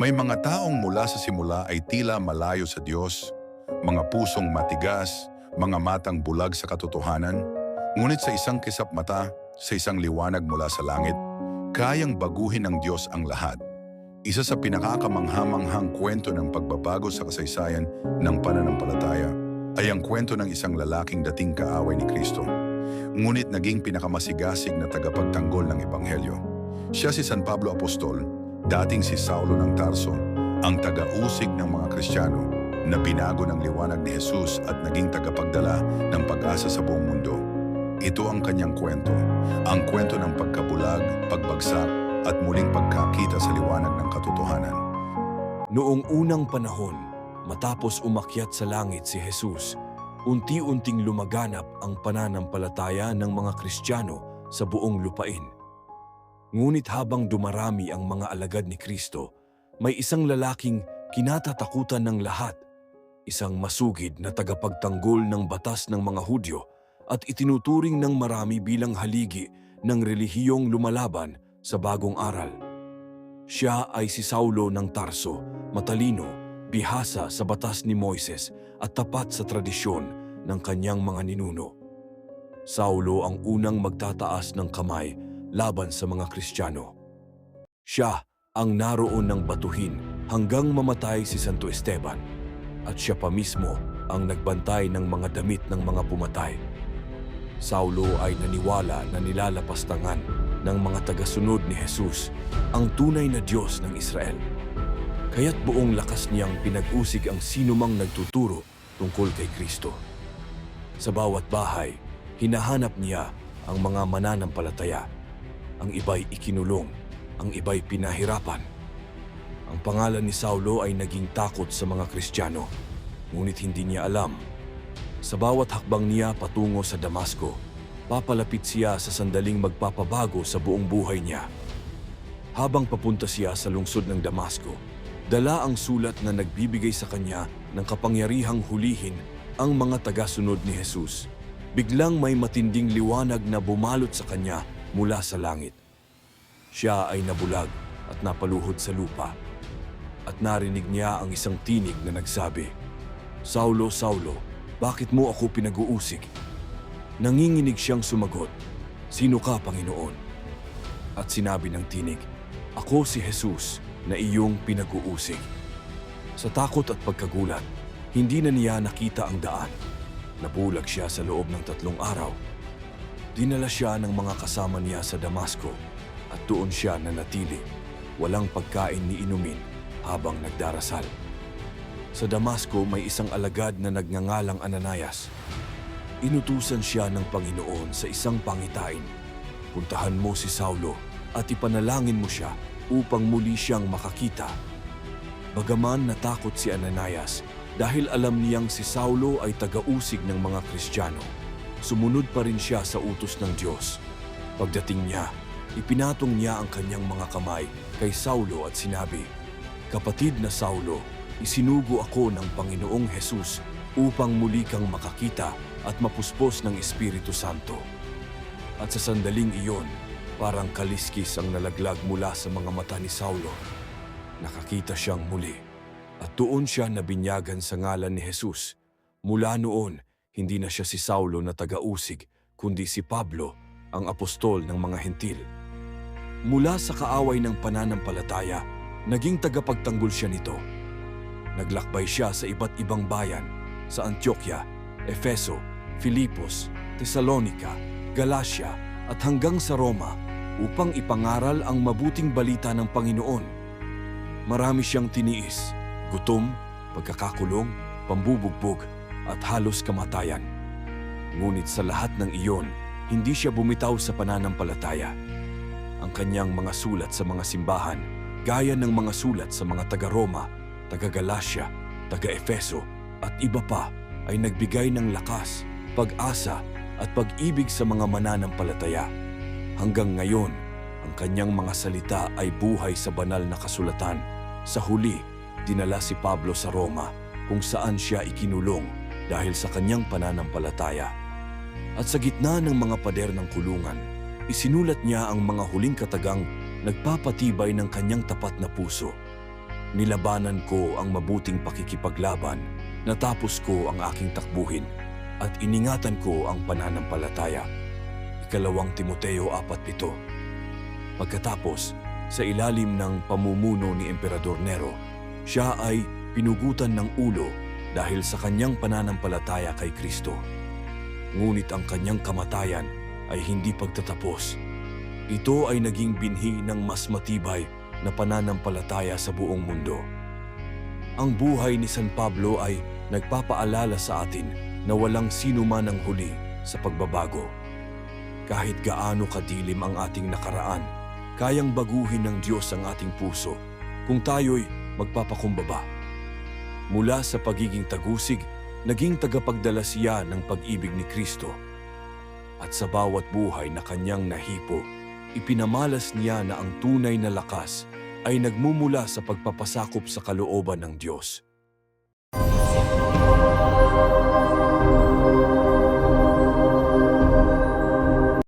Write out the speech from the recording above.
May mga taong mula sa simula ay tila malayo sa Diyos, mga pusong matigas, mga matang bulag sa katotohanan, ngunit sa isang kisap mata, sa isang liwanag mula sa langit, kayang baguhin ng Diyos ang lahat. Isa sa pinakakamanghamanghang kwento ng pagbabago sa kasaysayan ng pananampalataya ay ang kwento ng isang lalaking dating kaaway ni Kristo. Ngunit naging pinakamasigasig na tagapagtanggol ng Ebanghelyo. Siya si San Pablo Apostol, dating si Saulo ng Tarso, ang taga-usig ng mga Kristiyano na binago ng liwanag ni Jesus at naging tagapagdala ng pag-asa sa buong mundo. Ito ang kanyang kwento, ang kwento ng pagkabulag, pagbagsak, at muling pagkakita sa liwanag ng katotohanan. Noong unang panahon, matapos umakyat sa langit si Jesus, unti-unting lumaganap ang pananampalataya ng mga Kristiyano sa buong lupain. Ngunit habang dumarami ang mga alagad ni Kristo, may isang lalaking kinatatakutan ng lahat, isang masugid na tagapagtanggol ng batas ng mga Hudyo at itinuturing ng marami bilang haligi ng relihiyong lumalaban sa bagong aral. Siya ay si Saulo ng Tarso, matalino, bihasa sa batas ni Moises at tapat sa tradisyon ng kanyang mga ninuno. Saulo ang unang magtataas ng kamay laban sa mga Kristiyano. Siya ang naroon ng batuhin hanggang mamatay si Santo Esteban at siya pa mismo ang nagbantay ng mga damit ng mga pumatay. Saulo ay naniwala na nilalapastangan ng mga tagasunod ni Jesus ang tunay na Diyos ng Israel. Kaya't buong lakas niyang pinag-usig ang sinumang nagtuturo tungkol kay Kristo. Sa bawat bahay, hinahanap niya ang mga mananampalataya. Ang iba'y ikinulong, ang iba'y pinahirapan. Ang pangalan ni Saulo ay naging takot sa mga Kristiyano, ngunit hindi niya alam sa bawat hakbang niya patungo sa Damasco, papalapit siya sa sandaling magpapabago sa buong buhay niya. Habang papunta siya sa lungsod ng Damasco, dala ang sulat na nagbibigay sa kanya ng kapangyarihang hulihin ang mga tagasunod ni Jesus. Biglang may matinding liwanag na bumalot sa kanya mula sa langit. Siya ay nabulag at napaluhod sa lupa. At narinig niya ang isang tinig na nagsabi, Saulo, Saulo, bakit mo ako pinag-uusig? Nanginginig siyang sumagot, Sino ka, Panginoon? At sinabi ng tinig, Ako si Jesus na iyong pinag-uusig. Sa takot at pagkagulat, hindi na niya nakita ang daan. Nabulag siya sa loob ng tatlong araw. Dinala siya ng mga kasama niya sa Damasco at doon siya nanatili, walang pagkain ni inumin habang nagdarasal. Sa Damasco may isang alagad na nagngangalang Ananias. Inutusan siya ng Panginoon sa isang pangitain. Puntahan mo si Saulo at ipanalangin mo siya upang muli siyang makakita. Bagaman natakot si Ananias dahil alam niyang si Saulo ay tagausig ng mga Kristiyano, sumunod pa rin siya sa utos ng Diyos. Pagdating niya, ipinatong niya ang kanyang mga kamay kay Saulo at sinabi, Kapatid na Saulo, isinugo ako ng Panginoong Hesus upang muli kang makakita at mapuspos ng Espiritu Santo. At sa sandaling iyon, parang kaliskis ang nalaglag mula sa mga mata ni Saulo. Nakakita siyang muli at doon siya nabinyagan sa ngalan ni Jesus. Mula noon, hindi na siya si Saulo na taga-usig, kundi si Pablo, ang apostol ng mga hentil. Mula sa kaaway ng pananampalataya, naging tagapagtanggol siya nito Naglakbay siya sa iba't ibang bayan sa Antioquia, Efeso, Filipos, Thessalonica, Galacia at hanggang sa Roma upang ipangaral ang mabuting balita ng Panginoon. Marami siyang tiniis, gutom, pagkakakulong, pambubugbog at halos kamatayan. Ngunit sa lahat ng iyon, hindi siya bumitaw sa pananampalataya. Ang kanyang mga sulat sa mga simbahan, gaya ng mga sulat sa mga taga-Roma taga-Galacia, taga-Efeso at iba pa ay nagbigay ng lakas, pag-asa at pag-ibig sa mga mananampalataya. Hanggang ngayon, ang kanyang mga salita ay buhay sa banal na kasulatan. Sa huli, dinala si Pablo sa Roma kung saan siya ikinulong dahil sa kanyang pananampalataya. At sa gitna ng mga pader ng kulungan, isinulat niya ang mga huling katagang nagpapatibay ng kanyang tapat na puso Nilabanan ko ang mabuting pakikipaglaban, natapos ko ang aking takbuhin, at iningatan ko ang pananampalataya. Ikalawang Timoteo 4.7 Pagkatapos, sa ilalim ng pamumuno ni Emperador Nero, siya ay pinugutan ng ulo dahil sa kanyang pananampalataya kay Kristo. Ngunit ang kanyang kamatayan ay hindi pagtatapos. Ito ay naging binhi ng mas matibay na pananampalataya sa buong mundo. Ang buhay ni San Pablo ay nagpapaalala sa atin na walang sino man ang huli sa pagbabago. Kahit gaano kadilim ang ating nakaraan, kayang baguhin ng Diyos ang ating puso kung tayo'y magpapakumbaba. Mula sa pagiging tagusig, naging tagapagdala siya ng pag-ibig ni Kristo. At sa bawat buhay na kanyang nahipo, ipinamalas niya na ang tunay na lakas ay nagmumula sa pagpapasakop sa kalooban ng Diyos.